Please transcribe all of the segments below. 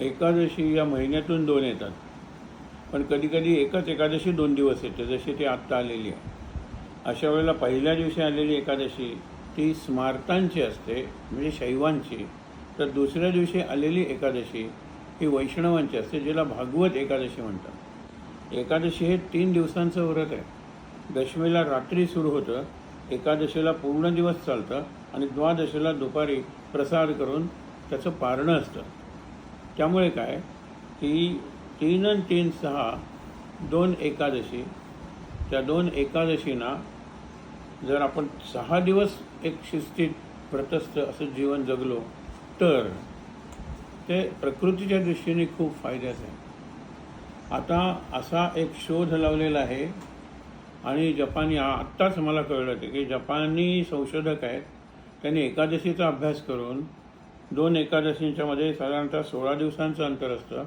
एकादशी या महिन्यातून दोन येतात. पण कधीकधी एकच एकादशी दोन दिवस येते जशी ती आत्ता आलेली आहे. अशा वेळेला पहिल्या दिवशी आलेली एकादशी ती स्मार्तांची असते म्हणजे शैवांची. तर दुसऱ्या दिवशी आलेली एकादशी ही वैष्णवांची असते जिला भागवत एकादशी म्हणतात. एकादशी हे तीन दिवसांचं व्रत आहे. दशमीला रात्री सुरू होतं एकादशीला पूर्ण दिवस चालतं आणि द्वादशीला दुपारी प्रसाद करून त्याचं पारणं असतं. त्यामुळे काय की तीन आणि तीन सहा दोन एकादशी त्या दोन एकादशींना जर आपण सहा दिवस एक शिस्तीत व्रतस्थ असं जीवन जगलो तर ते प्रकृतीच्या दृष्टीने खूप फायद्याचं आहे. आता असा एक शोध लावलेला आहे आणि जपानी आत्ताच मला कळलं ते की जपानी संशोधक आहेत त्यांनी एकादशीचा अभ्यास करून दोन एकादशींच्या मध्ये साधारणतः सोळा दिवसांचं अंतर असतं.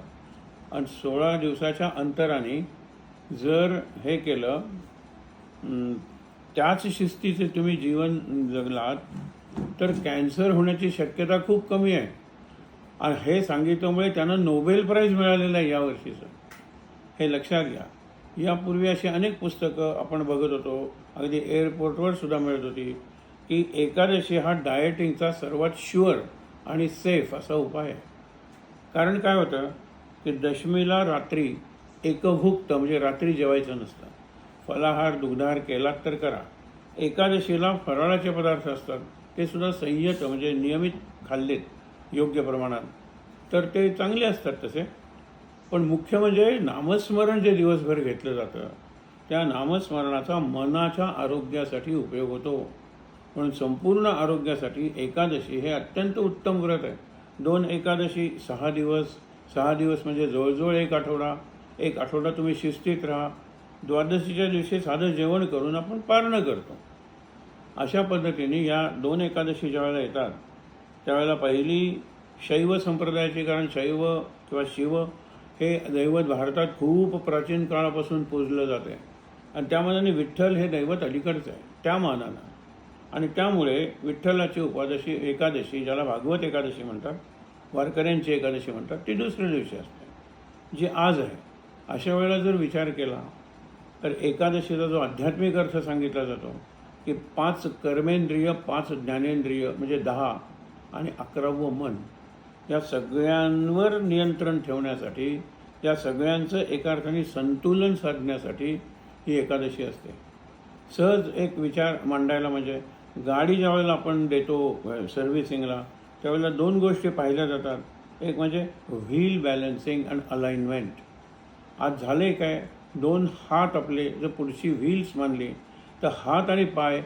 आणि सोळा दिवसाच्या अंतराने जर हे केलं त्याच शिस्तीचे तुम्ही जीवन जगलात तर कॅन्सर होण्याची शक्यता खूप कमी आहे. आणि हे सांगितल्यामुळे त्यांना नोबेल प्राईज मिळालेलं आहे यावर्षीचं हे लक्षात घ्या. यापूर्वी अशी अनेक पुस्तकं आपण बघत होतो. अगदी एअरपोर्टवर सुद्धा मिळत होती. की एकादशी हा डायटिंगचा सर्वात शुअर आणि सेफ असा उपाय आहे. कारण काय होतं की दशमीला रात्री एकभुक्त म्हणजे रात्री जेवायचं नसतं. फलाहार दुग्धार केलात तर करा. एकादशीला फराळाचे पदार्थ असतात. ते सुद्धा संयत म्हणजे नियमित खाल्लेत योग्य प्रमाणात. तर ते चांगले असतात तसे. पण मुख्य म्हणजे नामस्मरण जे दिवसभर घेतलं जातं त्या नामस्मरणाचा मनाच्या आरोग्यासाठी उपयोग होतो. म्हणून संपूर्ण आरोग्यासाठी एकादशी हे अत्यंत उत्तम व्रत आहे. दोन एकादशी सहा दिवस. सहा दिवस म्हणजे जवळजवळ एक आठवडा. एक आठवडा तुम्ही शिस्तीत राहा. द्वादशीच्या दिवशी साधं जेवण करून आपण पारणं करतो. अशा पद्धतीने या दोन एकादशी ज्यावेळेला येतात त्यावेळेला पहिली शैव संप्रदायाची कारण शैव किंवा शिव हे दैवत भारतात खूप प्राचीन काळापासून पूजलं जाते. आणि त्या मानाने विठ्ठल हे दैवत अलीकडचं आहे. त्या मानानं. आणि त्यामुळे विठ्ठलाची उपादशी एकादशी ज्याला भागवत एकादशी म्हणतात वारकऱ्यांची एकादशी म्हणतात ती दुसऱ्या दिवशी असते. जी आज आहे अशा वेळेला जर विचार केला तर एकादशीचा जो आध्यात्मिक अर्थ सांगितला जातो की पाच कर्मेंद्रिय पाच ज्ञानेंद्रिय म्हणजे दहा आणि अकरावं मन या सगळ्यांवर नियंत्रण ठेवण्यासाठी या सगळ्यांचं एका अर्थाने संतुलन साधण्यासाठी ही एकादशी असते. सहज एक विचार मांडायला म्हणजे गाडी ज्यावेळेला आपण देतो सर्व्हिसिंगला त्यावेळेला दोन गोष्टी पाहिल्या जातात. एक म्हणजे व्हील बॅलन्सिंग अँड अलाइनमेंट आज झाले काय? दोन हात आपले जर पुढची व्हील्स मानली तर हात आणि पाय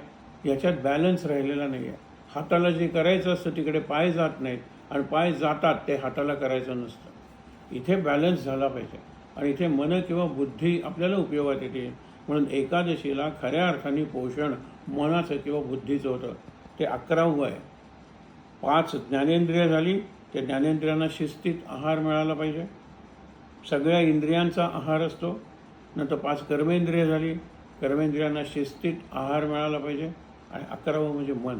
याच्यात बॅलन्स राहिलेला नाही आहे हाताला जे करायचं असतं तिकडे पाय जात नाहीत. आणि पाय जातात ते हाताला करायचं नसतं. इथे बॅलन्स झाला पाहिजे. आणि इथे मन किंवा बुद्धी आपल्याला उपयोगात येते. म्हणून एकादशीला खऱ्या अर्थाने पोषण मनाचं किंवा बुद्धीचं होतं. ते अकरावं आहे. पाच ज्ञानेंद्रिय झाली त्या ज्ञानेंद्रियांना शिस्तीत आहार मिळाला पाहिजे. सगळ्या इंद्रियांचा आहार असतो. नंतर पाच कर्मेंद्रिय झाली कर्मेंद्रियांना शिस्तीत आहार मिळाला पाहिजे. आणि अकरावं म्हणजे मन.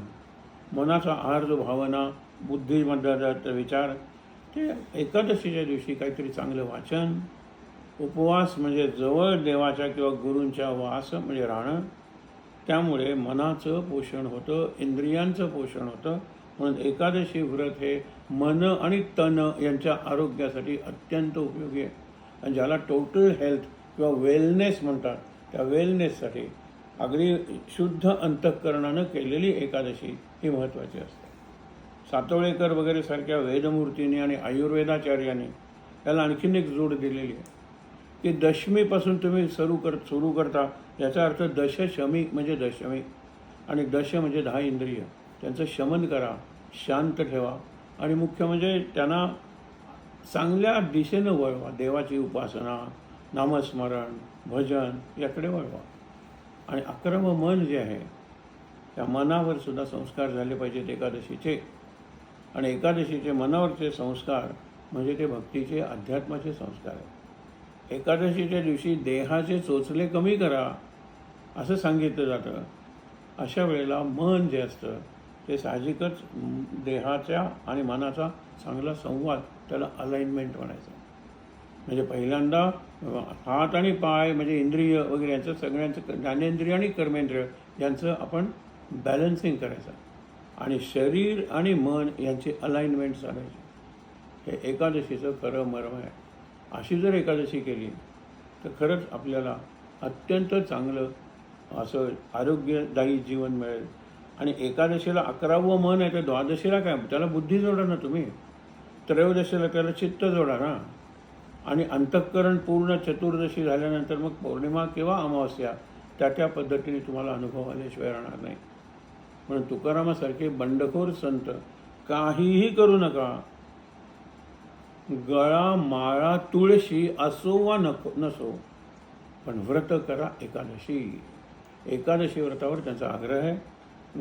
मनाचा आहार जो भावना बुद्धीमधला विचार ते एकादशीच्या दिवशी काहीतरी चांगलं वाचन उपवास म्हणजे जवळ देवाच्या किंवा गुरूंच्या वास म्हणजे राहणं. त्यामुळे मनाचं पोषण होतं इंद्रियांचं पोषण होतं. म्हणून एकादशी व्रत हे मन आणि तन यांच्या आरोग्यासाठी अत्यंत उपयोगी आहे. आणि ज्याला टोटल हेल्थ किंवा वेलनेस म्हणतात त्या वेलनेससाठी अगदी शुद्ध अंतःकरणानं केलेली एकादशी ही महत्त्वाची असते. सातवळेकर वगैरे सारख्या वेदमूर्तीने आणि आयुर्वेदाचार्याने त्याला आणखीन एक जोड दिलेली आहे. की दशमीपासून तुम्ही सुरू कर सुरू करता. याचा अर्थ दशशमी म्हणजे दशमी आणि दश म्हणजे दहा इंद्रिय. त्यांचं शमन करा शांत ठेवा आणि मुख्य म्हणजे त्यांना चांगल्या दिशेनं वळवा. देवाची उपासना नामस्मरण भजन याकडे वळवा. आणि अक्रम मन जे आहे त्या मनावर सुद्धा संस्कार झाले पाहिजेत एकादशीचे. आणि एकादशीचे मनावरचे संस्कार म्हणजे ते भक्तीचे अध्यात्माचे संस्कार आहेत. एकादशीच्या दिवशी देहाचे चोचले कमी करा असं सांगितलं जातं. अशा वेळेला मन जे असतं ते साहजिकच देहाच्या आणि मनाचा चांगला संवाद त्याला अलाइनमेंट म्हणायचं. म्हणजे पहिल्यांदा हात आणि पाय म्हणजे इंद्रिय वगैरे यांचं सगळ्यांचं ज्ञानेंद्रिय आणि कर्मेंद्रिय यांचं आपण बॅलन्सिंग करायचं. आणि शरीर आणि मन यांची अलाइनमेंट साधायची. हे एकादशीचं खरं मर्म आहे. अशी जर एकादशी केली तर खरंच आपल्याला अत्यंत चांगलं असं आरोग्यदायी जीवन मिळेल. आणि एकादशीला अकरावं मन आहे तर द्वादशीला काय? त्याला बुद्धी जोडा ना तुम्ही. त्रयोदशीला त्याला चित्त जोडा ना. आणि अंतःकरण पूर्ण चतुर्दशी झाल्यानंतर मग पौर्णिमा किंवा अमावस्या त्या त्या पद्धतीने तुम्हाला अनुभव आल्याशिवाय राहणार नाही. म्हणून तुकारामासारखे बंडखोर संत काहीही करू नका. गळा माळा तुळशी असो वा नको नसो पण व्रत करा एकादशी. एकादशी व्रतावर त्यांचा आग्रह आहे.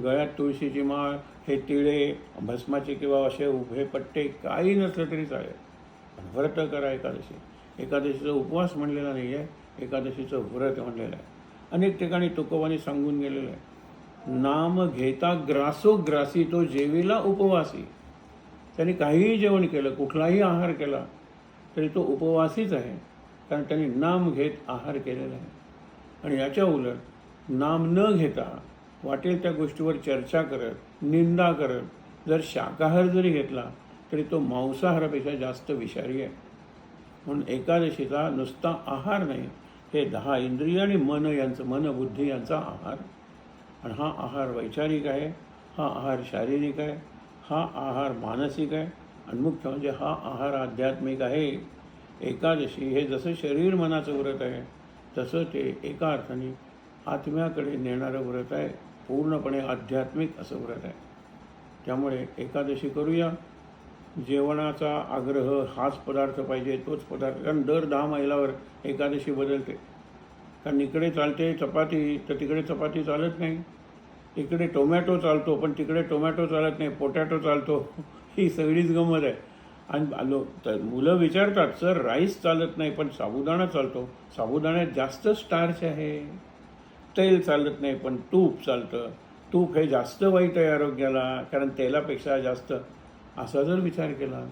गळ्यात तुळशीची माळ हे तिळे भस्माचे किंवा असे उभे पट्टे काही नसलं तरी चालेल. पण व्रत करा एकादशी. एकादशीचा उपवास म्हणलेला नाही आहे एकादशीचं व्रत म्हणलेलं आहे. अनेक ठिकाणी तुकोबाने सांगून गेलेलं आहे. नाम घेता ग्रासो ग्रासी तो जेवीला उपवासी. त्यांनी काहीही जेवण केलं कुठलाही आहार केला तरी तो उपवासीच आहे. कारण त्यांनी नाम घेत आहार केलेला आहे. आणि याच्या उलट नाम न घेता वाटेल त्या गोष्टीवर चर्चा करत निंदा करत जर शाकाहार जरी घेतला तरी तो मांसाहारापेक्षा जास्त विषारी आहे. म्हणून एकादशीचा नुसता आहार नाही हे दहा इंद्रिय आणि मन यांचं मन बुद्धी यांचा आहार. आणि हा आहार वैचारिक आहे हा आहार शारीरिक आहे. हा आहार मानसिक आहे. आणि मुख्य म्हणजे हा आहार आध्यात्मिक आहे एकादशी हे जसं शरीर मनाचं व्रत आहे तसं ते एका अर्थाने आत्म्याकडे नेणारं व्रत आहे. पूर्णपणे आध्यात्मिक असं व्रत आहे. त्यामुळे एकादशी करूया. जेवणाचा आग्रह हाच पदार्थ पाहिजे तोच पदार्थ. कारण दर दहा मैलावर एकादशी बदलते. कारण इकडे चालते चपाती तर तिकडे चपाती चालत नाही. इकडे टोमॅटो चालतो पण तिकडे टोमॅटो चालत नाही पोटॅटो चालतो. ही सगळीच गंमत आहे. आणि आलो तर मुलं विचारतात सर राईस चालत नाही पण साबुदाणा चालतो. साबुदाण्यात जास्त स्टार्च आहे. तेल चालत नाही पण तूप चालतं. तूप हे जास्त वाईट आहे आरोग्याला कारण तेलापेक्षा जास्त. असा जर विचार केला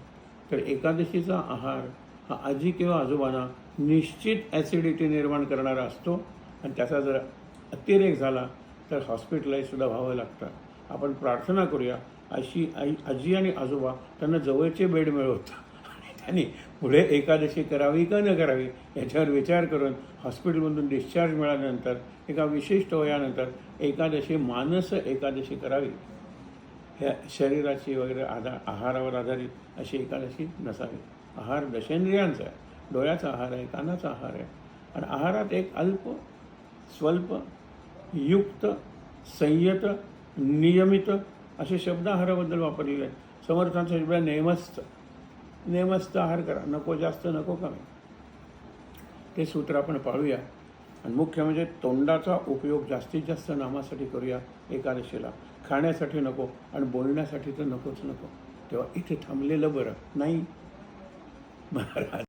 तर एकादशीचा आहार हा आजी किंवा आजोबांना निश्चित ॲसिडिटी निर्माण करणारा असतो. आणि त्याचा जर अतिरेक झाला तर हॉस्पिटलाईजसुद्धा व्हावं लागतं. आपण प्रार्थना करूया अशी आई आजी आणि आजोबा त्यांना जवळचे बेड मिळवत आणि त्यांनी पुढे एकादशी करावी का न करावी याच्यावर विचार करून हॉस्पिटलमधून डिस्चार्ज मिळाल्यानंतर एका विशिष्ट वयानंतर एकादशी मानस एकादशी करावी. ह्या शरीराची वगैरे आधार आहारावर आधारित अशी एकादशी नसावी. आहार दशेंद्रियांचा आहे. डोळ्याचा आहार आहे कानाचा आहार आहे. आणि आहारात एक अल्प स्वल्प युक्त संयत नियमित असे शब्द आहाराबद्दल वापरलेले आहेत. समर्थांचा शब्द नेमस्थ नेमस्त नेमस्त आहार करा. नको जास्त नको कमी. ते सूत्र आपण पाळूया. आणि मुख्य म्हणजे तोंडाचा उपयोग जास्तीत जास्त नामासाठी करूया एकादशीला. खाण्यासाठी नको आणि बोलण्यासाठी तर नकोच नको. तेव्हा इथे थांबलेलं बरं. नाही. महाराज